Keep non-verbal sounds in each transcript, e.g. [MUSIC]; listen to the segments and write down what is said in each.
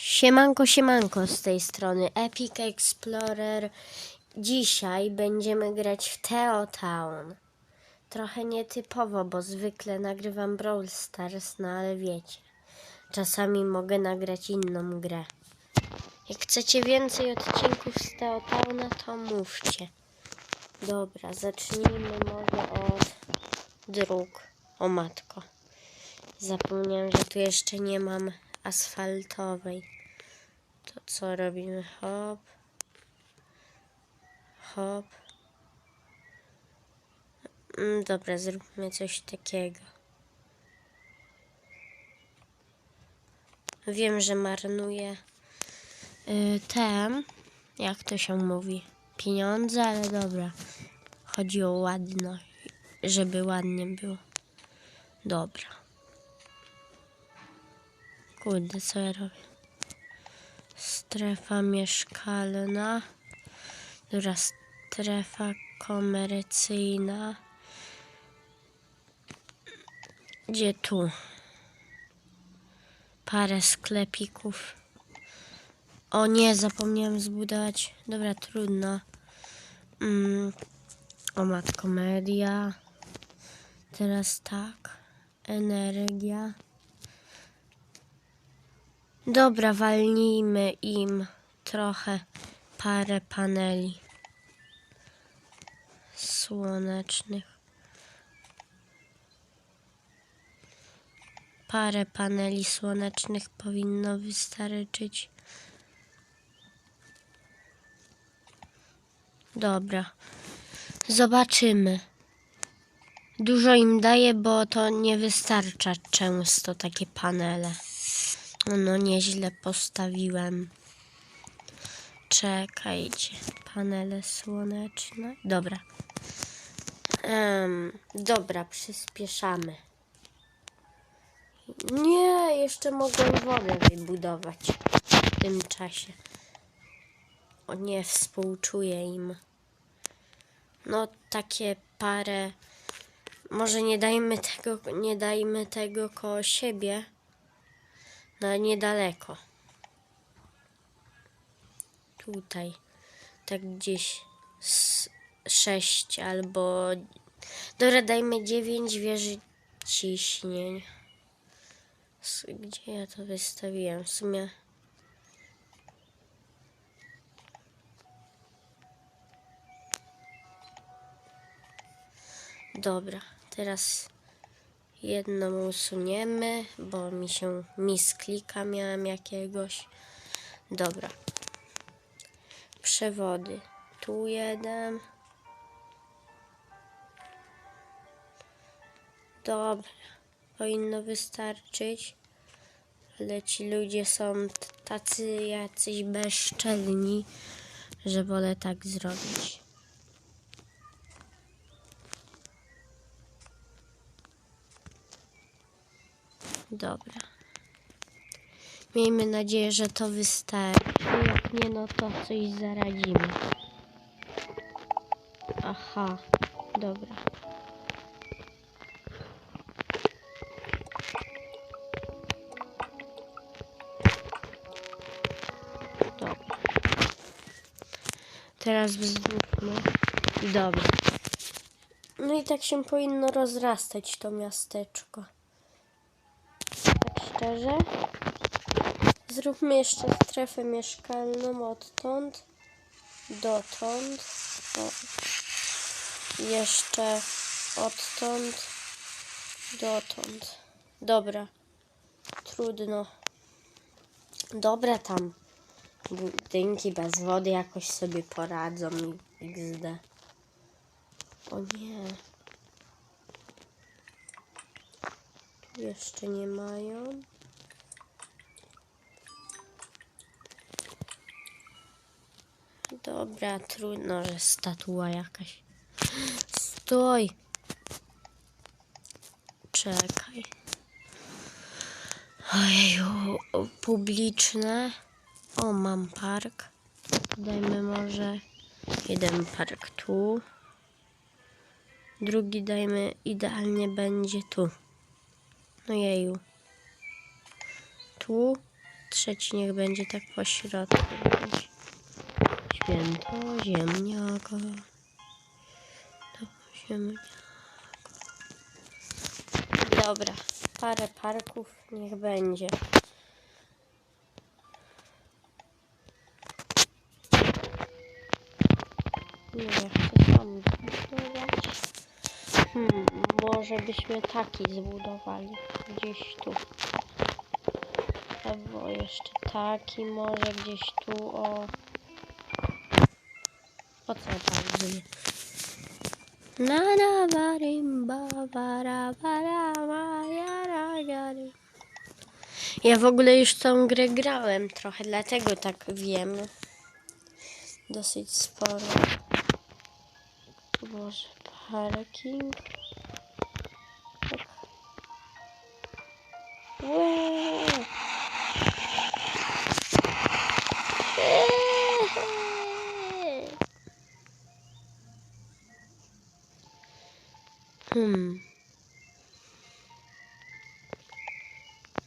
Siemanko, siemanko z tej strony Epic Explorer. Dzisiaj będziemy grać w Teo Town. Trochę nietypowo, bo zwykle nagrywam Brawl Stars, no ale wiecie, czasami mogę nagrać inną grę. Jak chcecie więcej odcinków z Teo Towna, to mówcie. Dobra, zacznijmy może od dróg. O matko. Zapomniałem, że tu jeszcze nie mam asfaltowej. To co robimy? Hop. Hop. Mm, Dobra, zróbmy coś takiego. Wiem, że marnuję y, te, jak to się mówi, pieniądze, ale dobra. Chodzi o ładno, żeby ładnie było. Dobra. Kurde, co ja robię? Strefa mieszkalna. Dobra, strefa komercyjna. Gdzie tu? Parę sklepików. O nie, zapomniałem zbudować. Dobra, trudno. Mm. O matko, media. Teraz tak. Energia. Dobra, walnijmy im trochę parę paneli słonecznych. Parę paneli słonecznych powinno wystarczyć. Dobra. Zobaczymy. Dużo im daje, bo to nie wystarcza często takie panele. No nieźle postawiłem. Czekajcie. Panele słoneczne. Dobra. Em, dobra, przyspieszamy. Nie, jeszcze mogłem wodę wybudować w tym czasie. O nie, współczuję im. No, takie parę. Może nie dajmy tego, nie dajmy tego koło siebie. No, niedaleko. Tutaj. Tak gdzieś z sześć albo... Dobra, dajmy dziewięć wieży ciśnień. Gdzie ja to wystawiłem? W sumie... Dobra, teraz jedną usuniemy, bo mi się misklika miałem jakiegoś. Dobra. Przewody. Tu jeden. Dobra. Powinno wystarczyć. Ale ci ludzie są tacy jacyś bezczelni, że wolę tak zrobić. Dobra. Miejmy nadzieję, że to wystarczy. Jak nie, no to coś zaradzimy. Aha, dobra. Dobra. Teraz wzdłużmy. Dobra. No i tak się powinno rozrastać to miasteczko. Szczerze. Zróbmy jeszcze strefę mieszkalną odtąd dotąd. O. Jeszcze odtąd dotąd. Dobra. Trudno. Dobra tam. Budynki bez wody jakoś sobie poradzą. XD. O nie. Jeszcze nie mają. Dobra, trudno, że statua jakaś. Stój! Czekaj. Ojeju, publiczne. O, mam park. Dajmy może jeden park tu. Drugi dajmy, idealnie będzie tu. No jeju. Tu trzeci niech będzie tak po środku. Święto ziemniaka. To ziemniaka. Dobra, parę parków niech będzie. Nie, zbudować. Hmm, może byśmy taki zbudowali. Gdzieś tu. Albo jeszcze taki, może gdzieś tu, o. Po co tak zrobię? Na na warimba bara bara ma, jara. Ja w ogóle już tą grę grałem trochę, dlatego tak wiem. Dosyć sporo. Boże, parking. Hmm.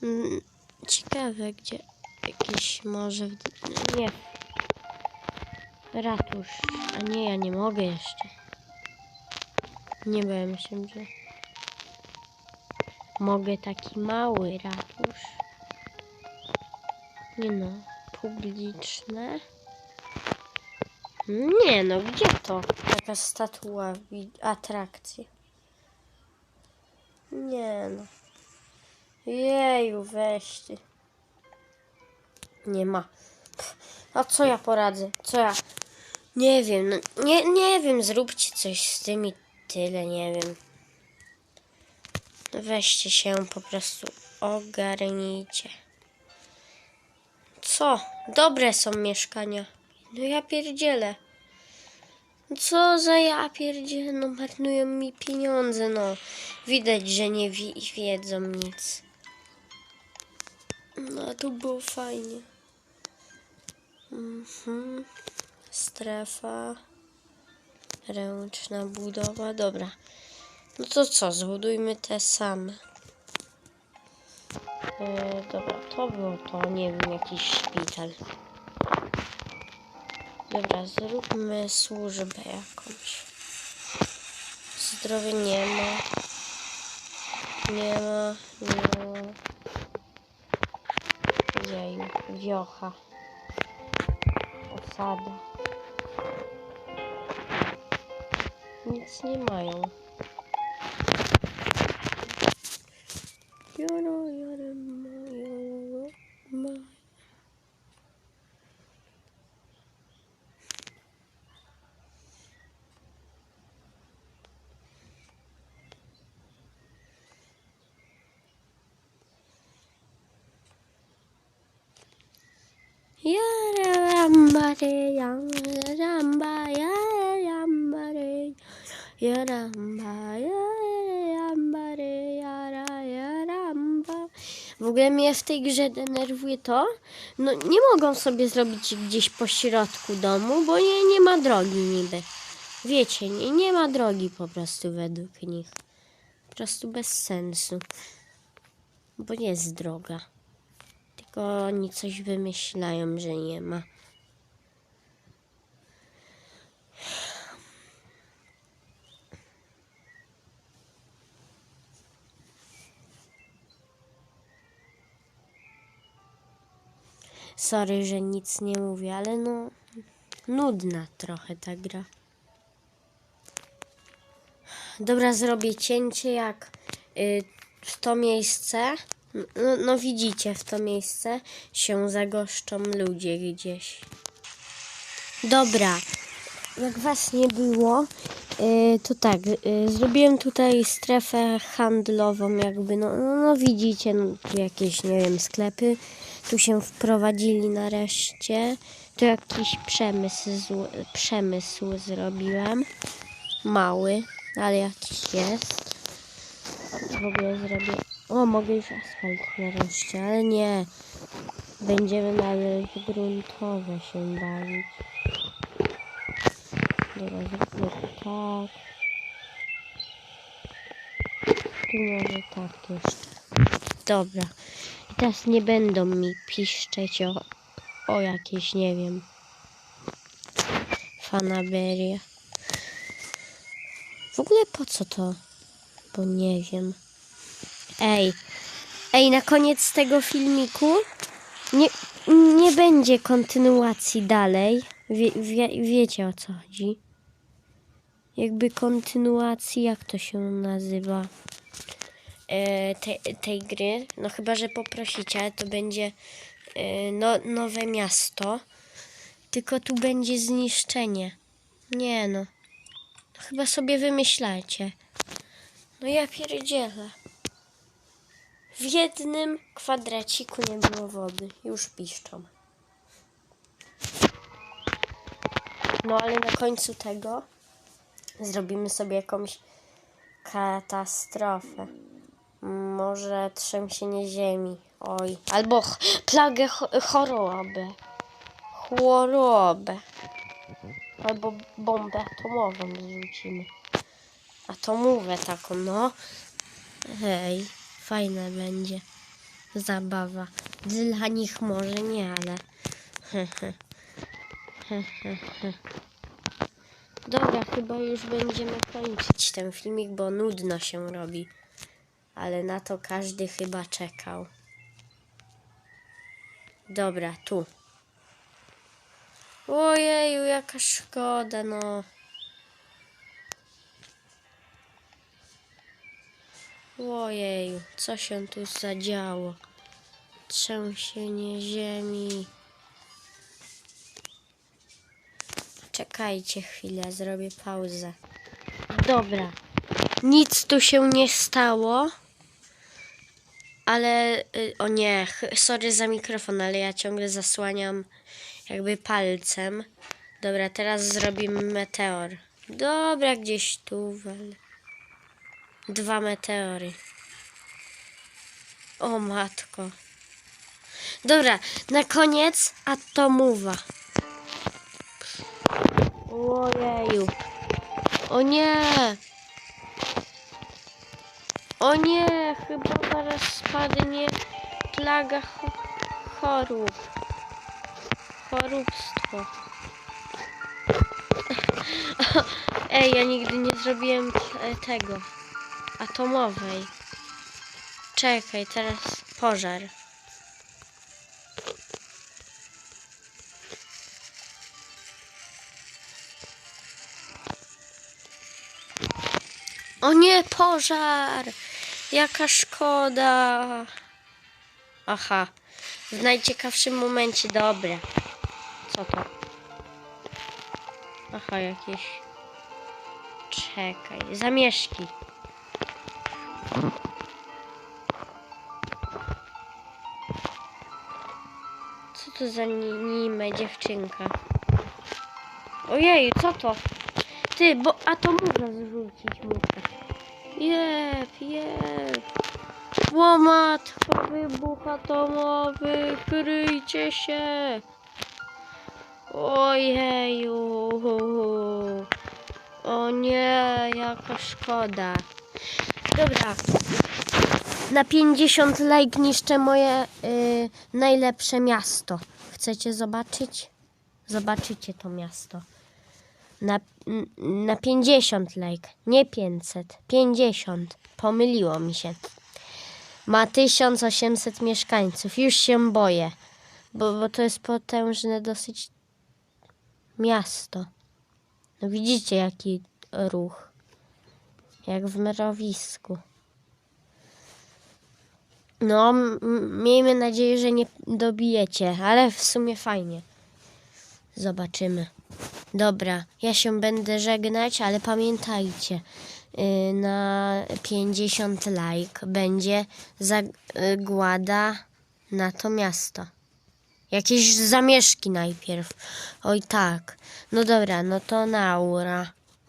Mm, Ciekawe, gdzie jakiś może. W... Nie. Ratusz. A nie, ja nie mogę jeszcze. Nie byłem się, że. Mogę taki mały ratusz. Nie no. Publiczne. Nie no, gdzie to? Taka statua, atrakcja. Nie no. Jeju, weź ty. Nie ma. A co ja poradzę? Co ja? Nie wiem, no, nie, nie wiem, zróbcie coś z tym i tyle, nie wiem. Weźcie się po prostu ogarnijcie. Co? Dobre są mieszkania. No ja pierdzielę. Co za ja pierdzielę, no marnują mi pieniądze, no. Widać, że nie wi- wiedzą nic. No, tu było fajnie. Mhm. Strefa. Ręczna budowa. Dobra. No to co, zbudujmy te same. E, dobra, to było to, nie wiem, jakiś szpital. Dobra, zróbmy służbę jakąś. Zdrowie nie ma. Nie ma, nie ma. Jeju, wiocha. Osada. Nic nie mają. Yarambare, yarambare, yarambare, yarambare. Ogóle mnie w tej grze denerwuje to, no nie mogą sobie zrobić gdzieś po środku domu, bo nie, nie ma drogi niby. Wiecie, nie, nie ma drogi po prostu według nich. Po prostu bez sensu. Bo jest droga. Tylko oni coś wymyślają, że nie ma. Sorry, że nic nie mówię, ale no nudna trochę ta gra. Dobra, zrobię cięcie jak y, w to miejsce. No, no widzicie, w to miejsce się zagoszczą ludzie gdzieś. Dobra, jak was nie było, y, to tak, y, zrobiłem tutaj strefę handlową, jakby, no, no, no widzicie, no, jakieś, nie wiem, sklepy, tu się wprowadzili nareszcie, tu jakiś przemysł, przemysł zrobiłem, mały, ale jakiś jest. W ogóle zrobię, o, mogę już asfalt nareszcie, ale nie, będziemy w gruntowe się bawić. Dobra, zróbmy tak. Tu może tak jeszcze. Dobra. Teraz nie będą mi piszczeć o, o jakieś, nie wiem, fanaberie. W ogóle po co to? Bo nie wiem. Ej, ej, na koniec tego filmiku nie, nie będzie kontynuacji dalej. Wie, wie, wiecie o co chodzi. Jakby kontynuacji, jak to się nazywa? E, te, tej gry. No chyba, że poprosicie, to będzie e, no, nowe miasto. Tylko tu będzie zniszczenie. Nie no. Chyba sobie wymyślacie. No ja pierdzielę. W jednym kwadraciku nie było wody. Już piszczą. No ale na końcu tego zrobimy sobie jakąś katastrofę. Może trzęsienie ziemi. Oj. Albo ch- plagę ch- chorobę. Chorobę. Albo bombę atomową zrzucimy. Atomówę taką, no. Hej, fajne będzie. Zabawa. Dla nich może nie, ale... [LAUGHS] Dobra, chyba już będziemy kończyć ten filmik, bo nudno się robi. Ale na to każdy chyba czekał. Dobra, tu. Ojeju, jaka szkoda, no. Ojeju, co się tu zadziało? Trzęsienie ziemi. Czekajcie chwilę, zrobię pauzę. Dobra. Nic tu się nie stało. Ale y, o nie, sorry za mikrofon, ale ja ciągle zasłaniam jakby palcem. Dobra, teraz zrobimy meteor. Dobra, gdzieś tu. Dwa meteory. O matko. Dobra, na koniec atomowa. Ojeju. O nie. O nie, chyba zaraz spadnie plaga cho- chorób. Choróbstwo. [LAUGHS] Ej, ja nigdy nie zrobiłem e, tego. Atomowej. Czekaj, teraz pożar. O nie, pożar! Jaka szkoda! Aha, w najciekawszym momencie, dobra. Co to? Aha, jakieś. Czekaj, zamieszki. Co to za ni- nimę dziewczynka? Ojej, co to? Ty, bo a to można zrzucić muszę. Jep, jep. Łomatko, wybuch atomowy, kryjcie się. Ojeju. O nie, jaka szkoda. Dobra. Na 50 like niszczę moje y, najlepsze miasto. Chcecie zobaczyć? Zobaczycie to miasto. Na, na 50 like, nie 500, 50. Pomyliło mi się. Ma 1800 mieszkańców. Już się boję, bo, bo to jest potężne dosyć miasto. No widzicie jaki ruch. Jak w mrowisku. No, miejmy nadzieję, że nie dobijecie, ale w sumie fajnie. Zobaczymy. Dobra, ja się będę żegnać, ale pamiętajcie, y, na 50 like będzie zagłada na to miasto. Jakieś zamieszki najpierw. Oj tak. No dobra, no to naura.